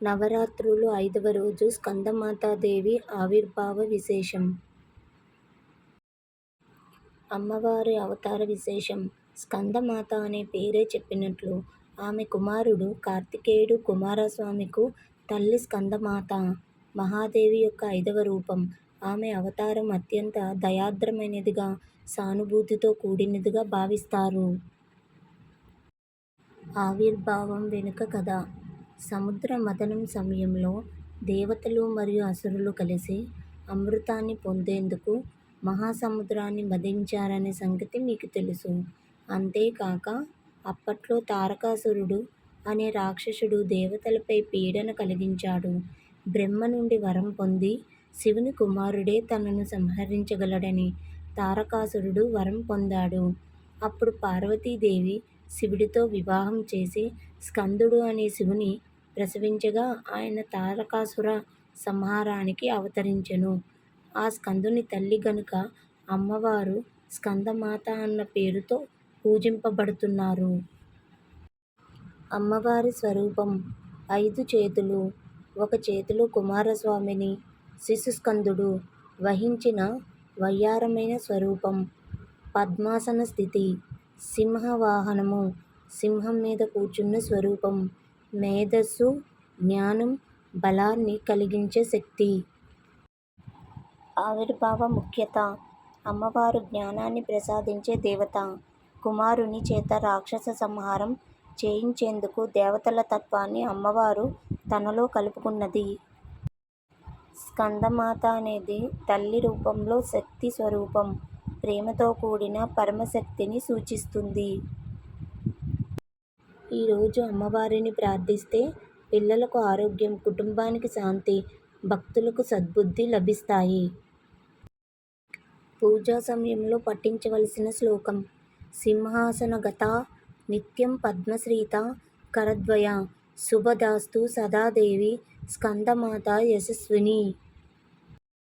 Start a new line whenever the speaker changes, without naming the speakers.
నవరాత్రులు ఐదవ రోజు స్కందమాతాదేవి ఆవిర్భావ విశేషం. అమ్మవారి అవతార విశేషం. స్కందమాత అనే పేరే చెప్పినట్లు ఆమె కుమారుడు కార్తికేయుడు కుమారస్వామికు తల్లి స్కందమాత మహాదేవి యొక్క ఐదవ రూపం. ఆమె అవతారం అత్యంత దయార్ద్రమైనదిగా సానుభూతితో కూడినదిగా భావిస్తారు. ఆవిర్భావం వెనుక కథ. సముద్ర మథనం సమయంలో దేవతలు మరియు అసురులు కలిసి అమృతాన్ని పొందేందుకు మహాసముద్రాన్ని మధించారనే సంగతి మీకు తెలుసు. అంతేకాక అప్పట్లో తారకాసురుడు అనే రాక్షసుడు దేవతలపై పీడన కలిగించాడు. బ్రహ్మ నుండి వరం పొంది శివుని కుమారుడే తనను సంహరించగలడని తారకాసురుడు వరం పొందాడు. అప్పుడు పార్వతీదేవి శివుడితో వివాహం చేసి స్కందుడు అనే శివుని ప్రసవించగా ఆయన తారకాసుర సంహారానికి అవతరించెను. ఆ స్కందుని తల్లి గనుక అమ్మవారు స్కందమాత అన్న పేరుతో పూజింపబడుతున్నారు. అమ్మవారి స్వరూపం ఐదు చేతులు ఒక చేతిలో కుమారస్వామిని శిశుస్కందుడు వహించిన వయ్యారమైన స్వరూపం పద్మాసన స్థితి సింహవాహనము సింహం మీద కూర్చున్న స్వరూపం మేధస్సు జ్ఞానం బలాన్ని కలిగించే శక్తి. ఆవిర్భావ ముఖ్యత. అమ్మవారు జ్ఞానాన్ని ప్రసాదించే దేవత. కుమారుని చేత రాక్షస సంహారం చేయించేందుకు దేవతల తత్వాన్ని అమ్మవారు తనలో కలుపుకున్నది. స్కందమాత అనేది తల్లి రూపంలో శక్తి స్వరూపం. ప్రేమతో కూడిన పరమశక్తిని సూచిస్తుంది. ఈరోజు అమ్మవారిని ప్రార్థిస్తే పిల్లలకు ఆరోగ్యం కుటుంబానికి శాంతి భక్తులకు సద్బుద్ధి లభిస్తాయి. పూజా సమయంలో పఠించవలసిన శ్లోకం సింహాసనగత నిత్యం పద్మశ్రీత కరద్వయ శుభదాస్తు సదాదేవి స్కందమాత యశస్విని.